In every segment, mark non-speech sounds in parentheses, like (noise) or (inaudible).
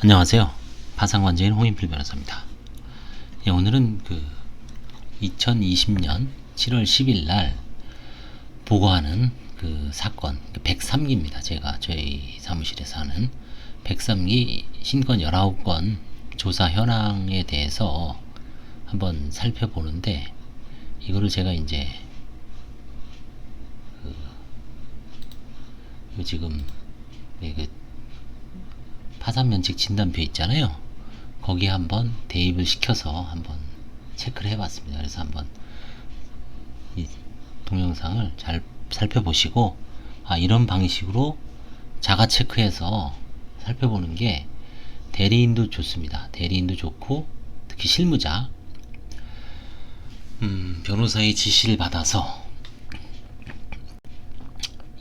안녕하세요. 파상관제인 홍인필 변호사입니다. 예, 오늘은 그 2020년 7월 10일 날 보고하는 그 사건 103기입니다. 제가 저희 사무실에서 하는 103기 신건 19건 조사 현황에 대해서 한번 살펴보는데 이거를 제가 이제 그, 그 지금 네, 그 파산면책 진단표 있잖아요. 거기에 한번 대입을 시켜서 한번 체크를 해봤습니다. 그래서 한번 이 동영상을 잘 살펴보시고 아 이런 방식으로 자가 체크해서 살펴보는 게 대리인도 좋습니다. 대리인도 좋고 특히 실무자 음, 변호사의 지시를 받아서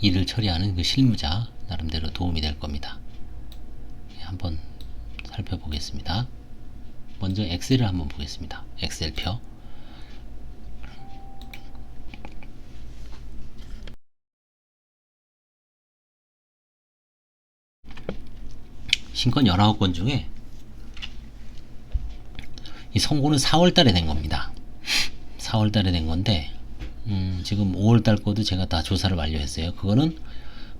일을 처리하는 그 실무자 나름대로 도움이 될 겁니다. 예, 한번 살펴보겠습니다. 먼저 엑셀을 한번 보겠습니다. 엑셀표. 신건 19건 중에 이 선고는 4월 달에 된 겁니다. 4월 달에 된 건데 음, 지금 5월 달 거도 제가 다 조사를 완료했어요. 그거는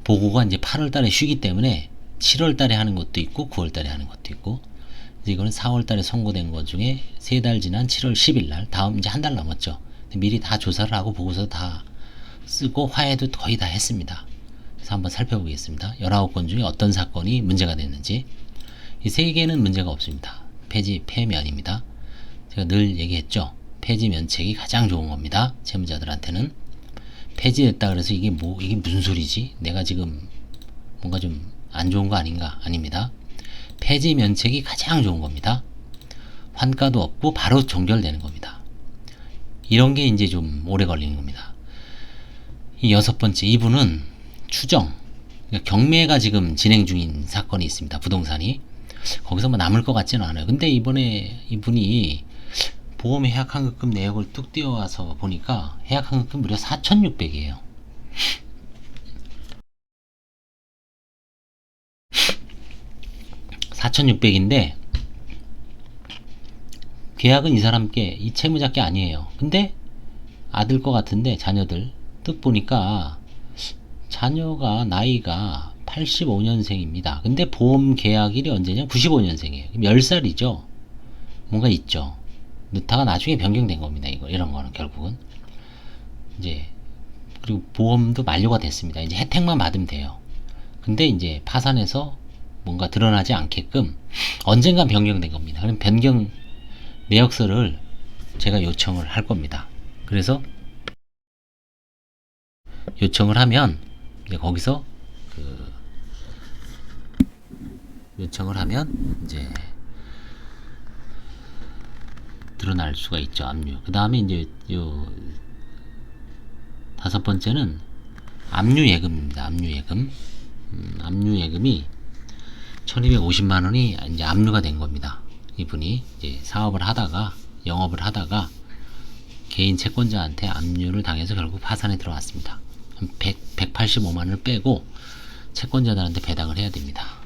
보고가 이제 8월 달에 쉬기 때문에 7월 달에 하는 것도 있고 9월 달에 하는 것도 있고 이제 이거는 4월 달에 선고된 것 중에 3달 지난 7월 10일 날 다음 이제 한 달 남았죠. 미리 다 조사를 하고 보고서 다 쓰고 화해도 거의 다 했습니다. 그래서 한번 살펴보겠습니다. 19건 중에 어떤 사건이 문제가 됐는지 이 세 개는 문제가 없습니다. 폐지 폐면입니다. 제가 늘 얘기했죠. 폐지 면책이 가장 좋은 겁니다. 채무자들한테는 폐지됐다 그래서 이게 뭐 이게 무슨 소리지? 내가 지금 뭔가 좀 안 좋은 거 아닌가? 아닙니다. 폐지 면책이 가장 좋은 겁니다. 환가도 없고 바로 종결되는 겁니다. 이런 게 이제 좀 오래 걸리는 겁니다. 이 여섯 번째 이분은 추정 그러니까 경매가 지금 진행 중인 사건이 있습니다. 부동산이 거기서 뭐 남을 것 같지는 않아요. 근데 이번에 이분이 보험 해약 환급금 내역을 뚝 띄워와서 보니까 해약 환급금 무려 4,600이에요. (4,600인데) 계약은 이 사람께 이 채무자께 아니에요 근데 아들 것 같은데 자녀들 뜻 보니까 자녀가 나이가 85년생입니다. 근데 보험 계약일이 언제냐? 95년생이에요. 그럼 10살이죠. 뭔가 있죠. 늦다가 나중에 변경된 겁니다. 이거 이런 거는 결국은 이제 그리고 보험도 만료가 됐습니다. 이제 혜택만 받으면 돼요. 근데 이제 파산해서 뭔가 드러나지 않게끔 언젠간 변경된 겁니다. 그럼 변경 내역서를 제가 요청을 할 겁니다. 그래서 요청을 하면 이제 거기서 그 요청을 하면 이제 드러날 수가 있죠 압류. 그 다음에 이제 요 다섯 번째는 압류 예금입니다. 압류 예금. 음, 압류 예금이 1250만 원이 이제 압류가 된 겁니다. 이분이 이제 사업을 하다가 영업을 하다가 개인 채권자한테 압류를 당해서 결국 파산에 들어왔습니다. 100, 185만 원을 빼고 채권자들한테 배당을 해야 됩니다.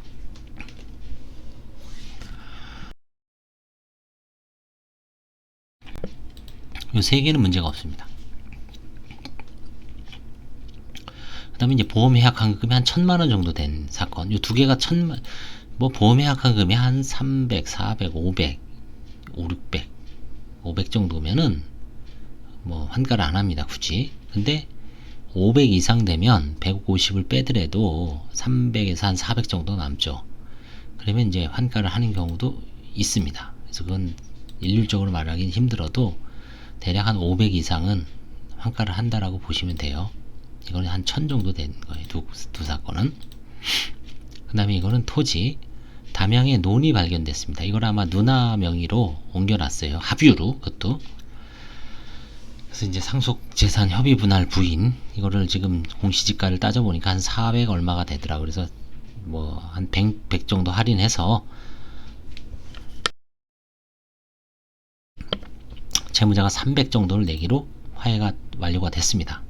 이 세 개는 문제가 없습니다. 그 다음에 이제 보험 해약 환급금이 한 천만 원 정도 된 사건. 이두 개가 천만, 뭐 보험 해약 환급금이 한 300, 400, 500, 5, 600, 500 정도면은 뭐 환가를 안 합니다. 굳이. 근데 500 이상 되면 150을 빼더라도 300에서 한 400 정도 남죠. 그러면 이제 환가를 하는 경우도 있습니다. 그래서 그건 일률적으로 말하기는 힘들어도 대략 한 500 이상은 환가를 한다라고 보시면 돼요. 이거는 한1000 정도 된 거예요. 두, 두 사건은. 그 다음에 이거는 토지. 담양에 논이 발견됐습니다. 이걸 아마 누나 명의로 옮겨놨어요. 합유로, 그것도. 그래서 이제 상속 재산 협의 분할 부인 이거를 지금 공시지가를 따져보니까 한 400 얼마가 되더라. 그래서 뭐 한 100, 100 정도 할인해서 채무자가 300 정도를 내기로 화해가 완료가 됐습니다.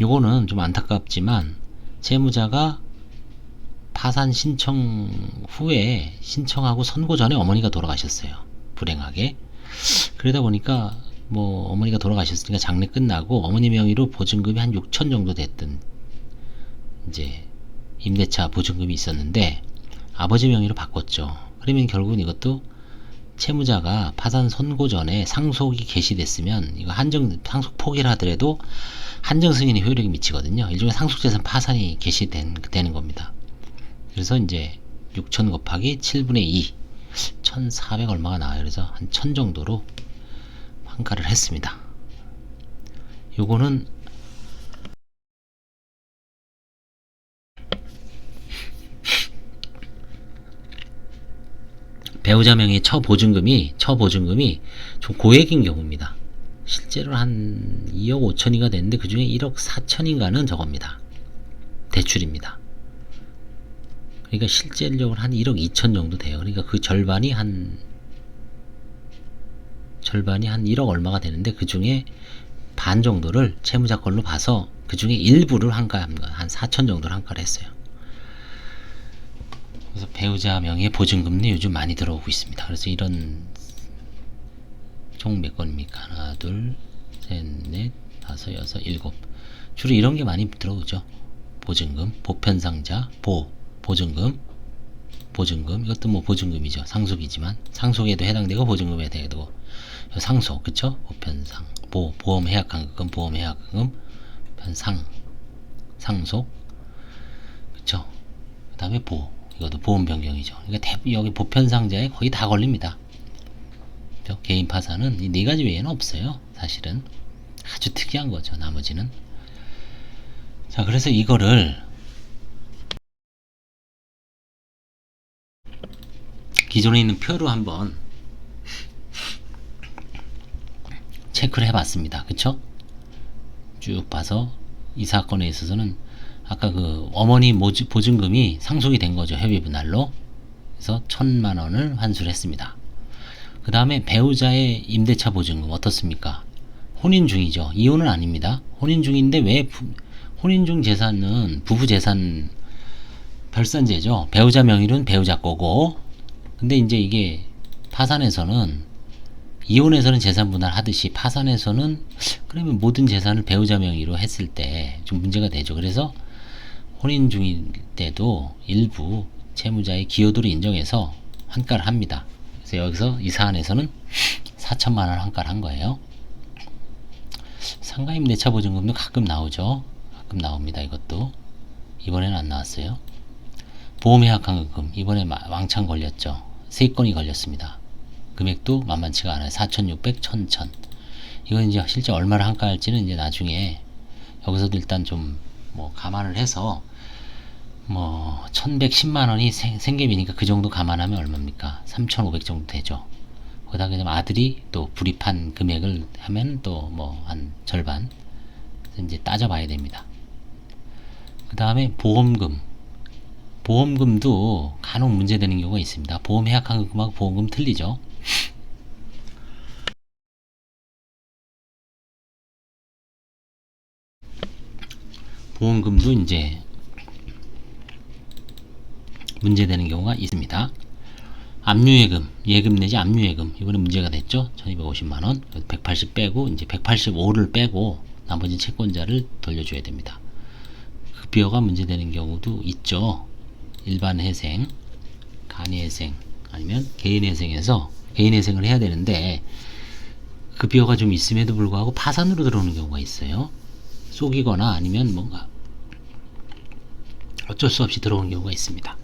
요거는 좀 안타깝지만 채무자가 파산 신청 후에 신청하고 선고 전에 어머니가 돌아가셨어요. 불행하게. 그러다 보니까 뭐 어머니가 돌아가셨으니까 장례 끝나고 어머니 명의로 보증금이 한 6천 정도 됐던 이제 임대차 보증금이 있었는데 아버지 명의로 바꿨죠. 그러면 결국은 이것도 채무자가 파산 선고 전에 상속이 개시됐으면 이거 한정 상속 포기를 하더라도 한정 승인이 효력이 미치거든요. 일종의 상속재산 파산이 개시된 되는 겁니다. 그래서 이제 6천 곱하기 7분의 2 1400 얼마가 나와요. 그래서 한 1000 정도로 환가를 했습니다. 요거는 배우자 명의 처보증금이 처보증금이 좀 고액인 경우입니다. 실제로 한 2억 5천이가 됐는데 그 중에 1억 4천인가는 저겁니다. 대출입니다. 그러니까 실질적으로 한 1억 2천 정도 돼요. 그러니까 그 절반이 한 절반이 한 1억 얼마가 되는데 그 중에 반 정도를 채무자 걸로 봐서 그 중에 일부를 한가합니다. 한 4천 정도를 한가를 했어요. 그래서 배우자 명의 보증금리 요즘 많이 들어오고 있습니다. 그래서 이런 총 몇 건입니까? 하나, 둘, 셋, 넷, 다섯, 여섯, 일곱. 주로 이런 게 많이 들어오죠. 보증금, 보편상자, 보, 보증금, 보증금. 이것도 뭐 보증금이죠. 상속이지만 상속에도 해당되고 보증금에 해당되고 상속, 그쵸? 보편상, 보, 보험 해약환급금, 보험 해약환금, 편상, 상속, 그쵸? 그 다음에 보, 이것도 보험 변경이죠. 그러니까 대, 여기 보편 상자에 거의 다 걸립니다. 그죠? 개인 파산은 이 네 가지 외에는 없어요. 사실은 아주 특이한 거죠. 나머지는 자 그래서 이거를 기존에 있는 표로 한번 체크를 해봤습니다. 그쵸? 쭉 봐서 이 사건에 있어서는 아까 그 어머니 모지, 보증금이 상속이 된 거죠. 해외 분할로. 그래서 천만 원을 환수를 했습니다. 그 다음에 배우자의 임대차 보증금 어떻습니까? 혼인 중이죠. 이혼은 아닙니다. 혼인 중인데 왜 부, 혼인 중 재산은 부부 재산 별산제죠. 배우자 명의로는 배우자 거고 근데 이제 이게 파산에서는 이혼에서는 재산 분할 하듯이 파산에서는 그러면 모든 재산을 배우자 명의로 했을 때 좀 문제가 되죠. 그래서 혼인 중일 때도 일부 채무자의 기여도를 인정해서 환가를 합니다. 그래서 여기서 이 사안에서는 4천만 원 환가를 한 거예요. 상가임 내차 보증금도 가끔 나오죠. 가끔 나옵니다. 이것도 이번에는 안 나왔어요. 보험해약환급금 이번에 왕창 걸렸죠. 세 건이 걸렸습니다. 금액도 만만치가 않아요. 4,600, 1,000. 이건 이제 실제 얼마를 환가할지는 이제 나중에 여기서도 일단 좀 뭐 감안을 해서 뭐 1110만 원이 생, 생계비니까 그 정도 감안하면 얼마입니까? 3,500 정도 되죠. 거기다 그냥 아들이 또 불입한 금액을 하면 또 뭐 한 절반 이제 따져봐야 됩니다. 그 다음에 보험금 보험금도 간혹 문제되는 경우가 있습니다. 보험 해약환급금하고 보험금 틀리죠. 보험금도 이제 문제되는 경우가 있습니다. 압류예금, 예금 내지 압류예금 이번에 문제가 됐죠. 1250만 원, 180 빼고 이제 185를 빼고 나머지 채권자를 돌려줘야 됩니다. 급여가 문제되는 경우도 있죠. 일반 회생, 간이 회생 아니면 개인 회생에서 개인 회생을 해야 되는데 급여가 좀 있음에도 불구하고 파산으로 들어오는 경우가 있어요. 속이거나 아니면 뭔가 어쩔 수 없이 들어오는 경우가 있습니다.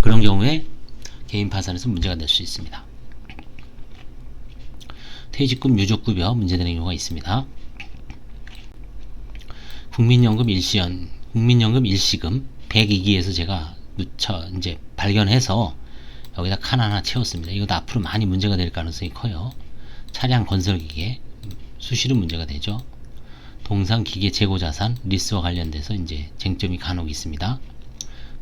그런 경우에 개인 파산에서 문제가 될 수 있습니다. 퇴직금 유족급여 문제되는 경우가 있습니다. 국민연금 일시연, 국민연금 일시금 102기에서 제가 누차 이제 발견해서 여기다 칸 하나 채웠습니다. 이것도 앞으로 많이 문제가 될 가능성이 커요. 차량 건설기계 수시로 문제가 되죠. 동상 기계 재고 자산 리스와 관련돼서 이제 쟁점이 간혹 있습니다.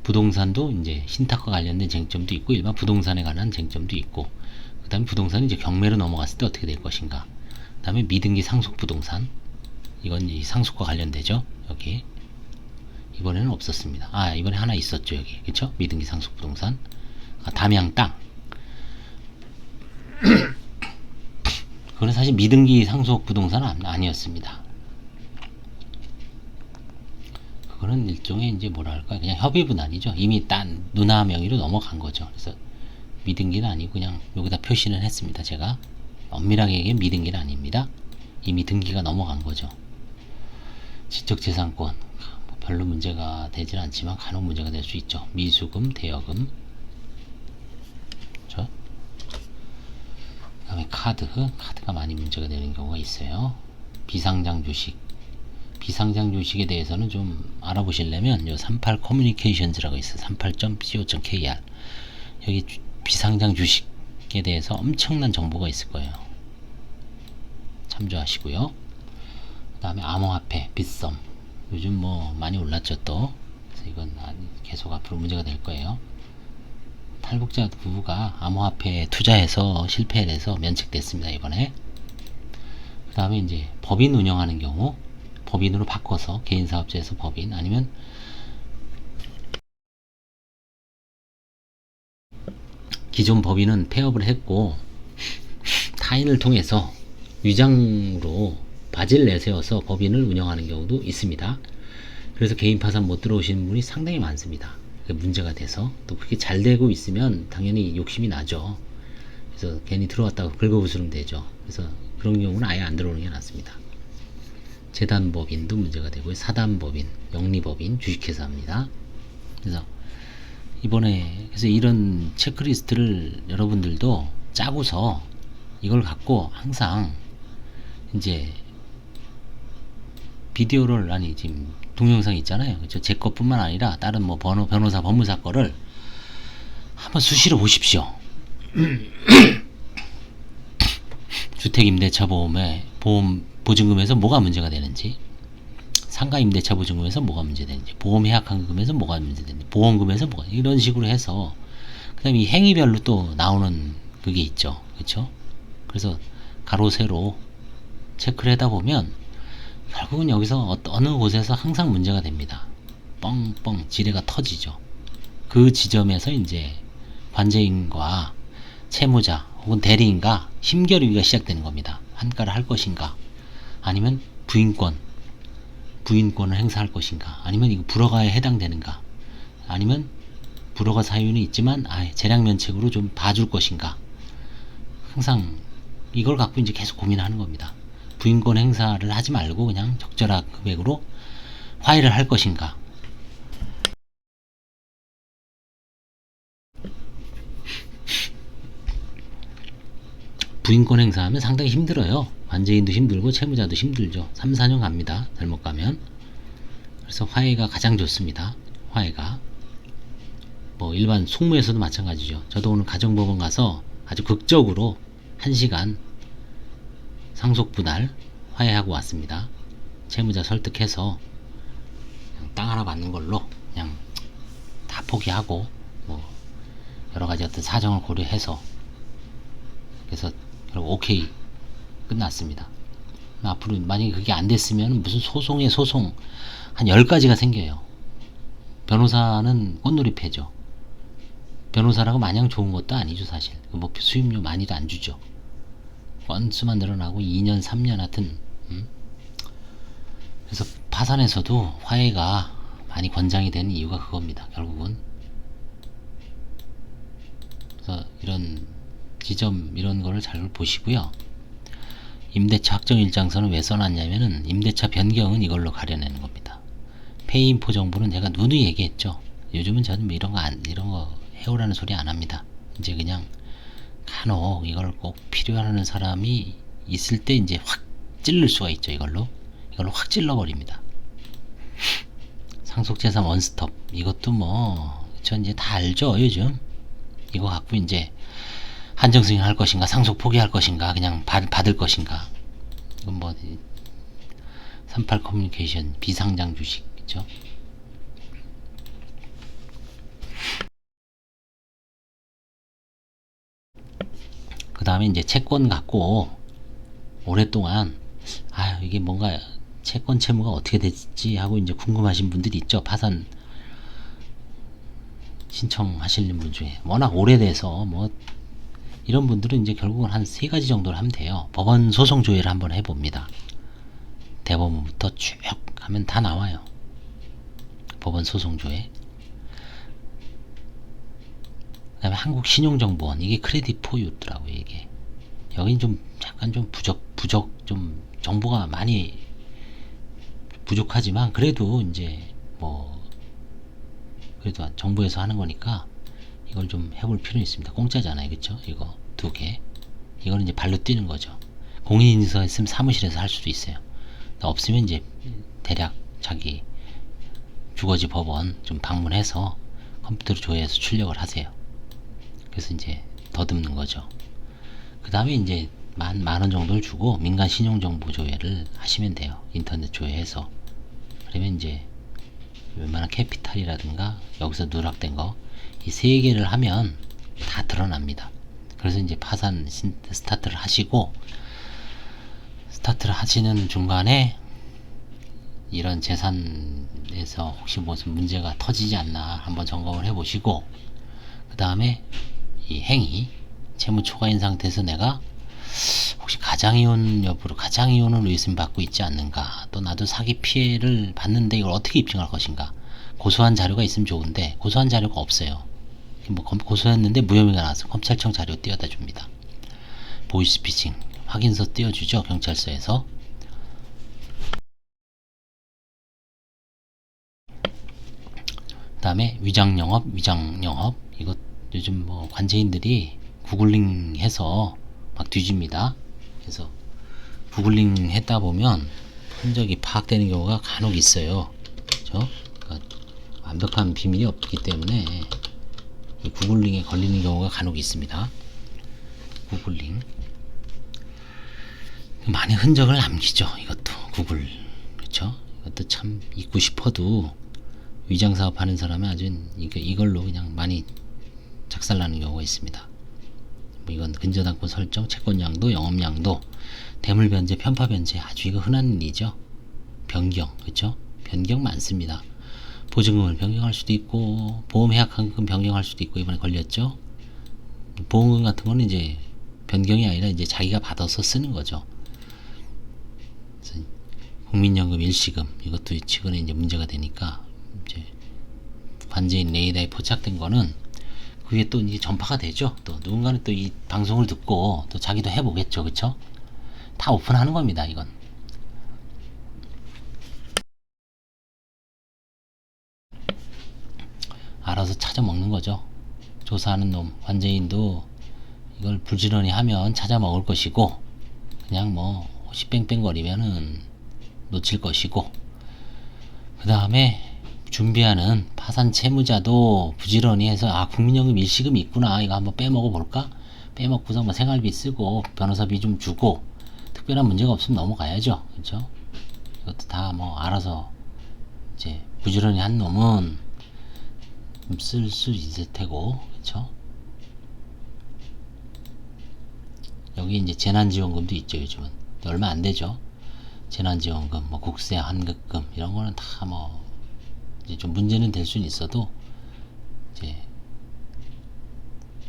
부동산도 이제 신탁과 관련된 쟁점도 있고 일반 부동산에 관한 쟁점도 있고 그다음에 부동산이 이제 경매로 넘어갔을 때 어떻게 될 것인가 그다음에 미등기 상속 부동산 이건 이 상속과 관련되죠. 여기 이번에는 없었습니다. 아 이번에 하나 있었죠 여기 그쵸? 미등기 상속 부동산 아, 담양 땅 (clears throat) 그건 사실 미등기 상속 부동산은 안- 아니었습니다. 그거는 일종의 이제 뭐랄까 그냥 협의 분할이죠. 이미 딴 누나 명의로 넘어간 거죠. 그래서 미등기는 아니고 그냥 여기다 표시는 했습니다. 제가 엄밀하게 얘기하면 미등기는 아닙니다. 이미 등기가 넘어간 거죠. 지적재산권 뭐 별로 문제가 되진 않지만 간혹 문제가 될 수 있죠. 미수금, 대여금, 저 그 다음에 카드, 카드가 많이 문제가 되는 경우가 있어요. 비상장 주식, 비상장 주식에 대해서는 좀 알아보시려면 요38 커뮤니케이션즈라고 있어요. 38.co.kr 여기 주- 비상장 주식에 대해서 엄청난 정보가 있을 거예요. 참조하시고요. 그 다음에 암호화폐, 빗썸. 요즘 뭐 많이 올랐죠 또. 그래서 이건 계속 앞으로 문제가 될 거예요. 탈북자 부부가 암호화폐에 투자해서 실패해서 면책됐습니다 이번에. 그 다음에 이제 법인 운영하는 경우 법인으로 바꿔서 개인 사업자에서 법인 아니면 기존 법인은 폐업을 했고 (laughs) 타인을 통해서 위장으로 바지를 내세워서 법인을 운영하는 경우도 있습니다. 그래서 개인 파산 못 들어오시는 분이 상당히 많습니다. 그게 문제가 돼서 또 그렇게 잘 되고 있으면 당연히 욕심이 나죠. 그래서 괜히 들어왔다고 긁어부스럼 되죠. 그래서 그런 경우는 아예 안 들어오는 게 낫습니다. 재단법인도 문제가 되고요. 사단법인, 영리법인, 주식회사입니다. 그래서 이번에 그래서 이런 체크리스트를 여러분들도 짜고서 이걸 갖고 항상 이제 비디오를 아니 지금 동영상 있잖아요. 그죠? 제 것뿐만 아니라 다른 뭐 번호 변호사 법무사 거를 한번 수시로 보십시오. (clears throat) 주택임대차 보험에 보험 보증금에서 뭐가 문제가 되는지 상가 임대차 보증금에서 뭐가 문제되는지 보험 해약환급금에서 뭐가 문제되는지 보험금에서 뭐가 이런 식으로 해서 그다음에 이 행위별로 또 나오는 그게 있죠 그렇죠 그래서 가로 세로 체크를 하다 보면 결국은 여기서 어- 어느 곳에서 항상 문제가 됩니다. 뻥뻥 지뢰가 터지죠. 그 지점에서 이제 관제인과 채무자 혹은 대리인과 힘겨루기가 시작되는 겁니다. 한가를 할 것인가? 아니면 부인권 부인권을 행사할 것인가? 아니면 이거 불허가에 해당되는가? 아니면 불허가 사유는 있지만 아, 재량 면책으로 좀 봐줄 것인가? 항상 이걸 갖고 이제 계속 고민하는 겁니다 부인권 행사를 하지 말고 그냥 적절한 금액으로 화해를 할 것인가 부인권 행사하면 상당히 힘들어요. 관제인도 힘들고 채무자도 힘들죠. 3, 4년 갑니다. 잘못 가면. 그래서 화해가 가장 좋습니다. 화해가. 뭐 일반 송무에서도 마찬가지죠. 저도 오늘 가정법원 가서 아주 극적으로 1시간 상속 분할 화해하고 왔습니다. 채무자 설득해서 땅 하나 받는 걸로 그냥 다 포기하고 뭐 여러 가지 어떤 사정을 고려해서 그래서 결국 오케이 끝났습니다. 앞으로 만약에 그게 안 됐으면 무슨 소송에 소송 한 10가지가 생겨요. 변호사는 꽃놀이 패죠. 변호사라고 마냥 좋은 것도 아니죠 사실. 뭐 수입료 많이도 안 주죠. 건수만 늘어나고 2년 3년 하여튼 음? 그래서 파산에서도 화해가 많이 권장이 되는 이유가 그겁니다. 결국은 그래서 이런 지점 이런 거를 잘 보시고요. 임대차 확정 일장서는 왜 써놨냐면은 임대차 변경은 이걸로 가려내는 겁니다. 페이인포 정보는 제가 누누이 얘기했죠. 요즘은 저는 뭐 이런 거 안, 이런 거 해오라는 소리 안 합니다. 이제 그냥 간혹 이걸 꼭 필요하는 사람이 있을 때 이제 확 찔를 수가 있죠. 이걸로 이걸로 확 찔러버립니다. 상속재산 원스톱 이것도 뭐전 이제 다 알죠. 요즘 이거 갖고 이제 한정 승인 할 것인가 상속 포기할 것인가 그냥 받, 받을 것인가 이건 뭐 38 커뮤니케이션 비상장 주식 그죠 그 다음에 이제 채권 갖고 오랫동안 아 이게 뭔가 채권 채무가 어떻게 됐지 하고 이제 궁금하신 분들이 있죠. 파산 신청하시는 분 중에 워낙 오래돼서 뭐 이런 분들은 이제 결국은 한 세 가지 정도를 하면 돼요. 법원 소송 조회를 한번 해봅니다. 대법원부터 쭉 하면 다 나와요. 법원 소송 조회. 그다음에 한국 신용정보원 이게 크레딧 포유더라고요 이게. 여긴 좀 약간 좀 부적 부적 좀 정보가 많이 부족하지만 그래도 이제 뭐 그래도 정부에서 하는 거니까 이걸 좀 해볼 필요 있습니다. 공짜잖아요, 그렇죠? 이거 두 개. 이거는 이제 발로 뛰는 거죠. 공인인서 있으면 사무실에서 할 수도 있어요. 없으면 이제 대략 자기 주거지 법원 좀 방문해서 컴퓨터로 조회해서 출력을 하세요. 그래서 이제 더듬는 거죠. 그 다음에 이제 만, 만 원 정도를 주고 민간 신용정보 조회를 하시면 돼요. 인터넷 조회해서. 그러면 이제 웬만한 캐피탈이라든가 여기서 누락된 거 이 세 개를 하면 다 드러납니다. 그래서 이제 파산 신- 스타트를 하시고 스타트를 하시는 중간에 이런 재산에서 혹시 무슨 문제가 터지지 않나 한번 점검을 해 보시고 그 다음에 이 행위 채무 초과인 상태에서 내가 혹시 가장이혼 여부로 가장이혼을 의심 받고 있지 않는가 또 나도 사기 피해를 봤는데 이걸 어떻게 입증할 것인가 고소한 자료가 있으면 좋은데 고소한 자료가 없어요. 뭐 검- 고소했는데 무혐의가 나와서 검찰청 자료 띄워다 줍니다. 보이스피싱 확인서 띄워주죠 경찰서에서. 그 다음에 위장영업 위장영업. 이거 요즘 뭐 관제인들이 구글링 해서 막 뒤집니다. 그래서 구글링 했다 보면 흔적이 파악되는 경우가 간혹 있어요. 그죠 그러니까 완벽한 비밀이 없기 때문에 이 구글링에 걸리는 경우가 간혹 있습니다. 구글링. 많이 흔적을 남기죠 이것도 구글. 그렇죠 이것도 참 잊고 싶어도 위장 사업 하는 사람은 아주 이거, 이걸로 그냥 많이 작살나는 경우가 있습니다. 뭐 이건 근저당권 설정 채권양도 영업양도 대물 변제 편파 변제 아주 이거 흔한 일이죠. 변경 그렇죠 변경 많습니다. 보증금을 변경할 수도 있고 보험 해약환급 변경할 수도 있고 이번에 걸렸죠? 보험금 같은 거는 이제 변경이 아니라 이제 자기가 받아서 쓰는 거죠. 국민연금 일시금 이것도 최근에 이제 문제가 되니까 이제 관제인 레이더에 포착된 거는 그게 또 이제 전파가 되죠. 또 누군가는 또 이 방송을 듣고 또 자기도 해보겠죠, 그렇죠? 다 오픈하는 겁니다, 이건. 알아서 찾아 먹는 거죠. 조사하는 놈, 관제인도 이걸 부지런히 하면 찾아 먹을 것이고, 그냥 뭐, 혹시 뺑뺑거리면은 놓칠 것이고, 그 다음에 준비하는 파산 채무자도 부지런히 해서, 아, 국민연금 일시금이 있구나. 이거 한번 빼먹어 볼까? 빼먹고서 뭐 생활비 쓰고, 변호사비 좀 주고, 특별한 문제가 없으면 넘어가야죠. 그죠? 이것도 다 뭐 알아서 이제 부지런히 한 놈은 쓸 수 있을 테고, 그쵸? 여기 이제 재난지원금도 있죠, 요즘은. 얼마 안 되죠. 재난지원금, 뭐 국세 환급금 이런 거는 다 뭐 이제 좀 문제는 될 수는 있어도 이제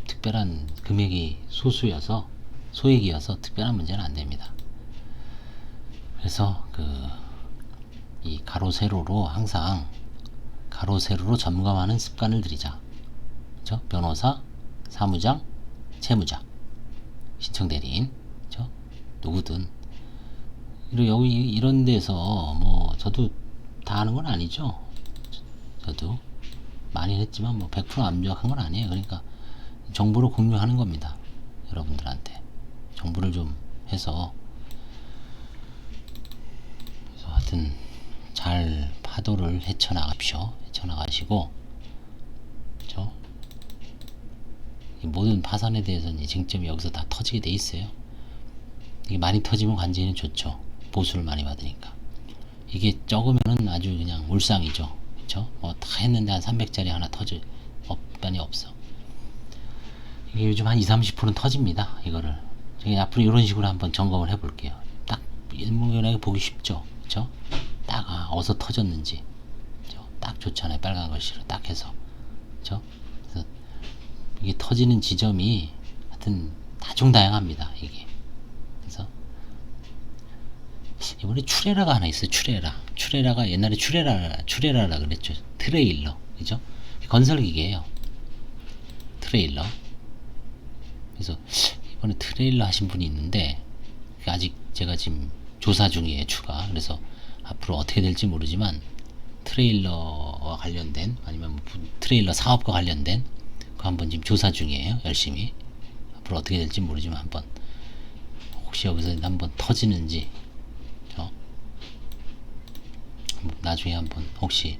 특별한 금액이 소수여서 소액이어서 특별한 문제는 안 됩니다. 그래서 그 이 가로 세로로 항상 가로 세로로 점검하는 습관을 들이자. 그죠? 변호사, 사무장, 채무자, 신청 대리인, 그죠? 누구든 이런 여기 이런 데서 뭐 저도 다 하는 건 아니죠. 저도 많이 했지만 뭐 100% 암정한 건 아니에요. 그러니까 정보를 공유하는 겁니다. 여러분들한테 정보를 좀 해서 그래서 하여튼 잘 파도를 헤쳐나가십시오. 헤쳐나가시고? 이 모든 파산에 대해서는 이 쟁점이 여기서 다 터지게 돼 있어요. 이게 많이 터지면 관제는 좋죠. 보수를 많이 받으니까. 이게 적으면은 아주 그냥 울상이죠. 그쵸? 뭐 다 했는데 한 300짜리 하나 터질 없반이 없어. 이게 요즘 한 2, 30%는 터집니다. 이거를. 제가 앞으로 이런 식으로 한번 점검을 해볼게요. 일목요연하게 보기 쉽죠. 그쵸? 딱 아, 어디서 터졌는지 그쵸? 딱 좋잖아요. 빨간 글씨로 딱 해서 그쵸? 그래서 이게 터지는 지점이 하여튼 다종다양합니다. 이게 그래서 이번에 추레라가 하나 있어요. 추레라. 추레라가 옛날에 추레라 추레라라 그랬죠. 트레일러 그죠? 건설기계예요. 트레일러. 그래서 이번에 트레일러 하신 분이 있는데 아직 제가 지금 조사 중이에요. 추가. 그래서 앞으로 어떻게 될지 모르지만 트레일러와 관련된 아니면 뭐 부- 트레일러 사업과 관련된 그 한번 지금 조사 중이에요. 열심히. 앞으로 어떻게 될지 모르지만 한번 혹시 여기서 한번 터지는지 저 나중에 한번 혹시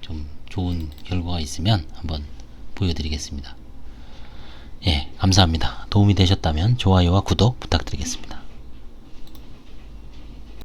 좀 좋은 결과가 있으면 한번 보여드리겠습니다. 예, 감사합니다. 도움이 되셨다면 좋아요와 구독 부탁드리겠습니다.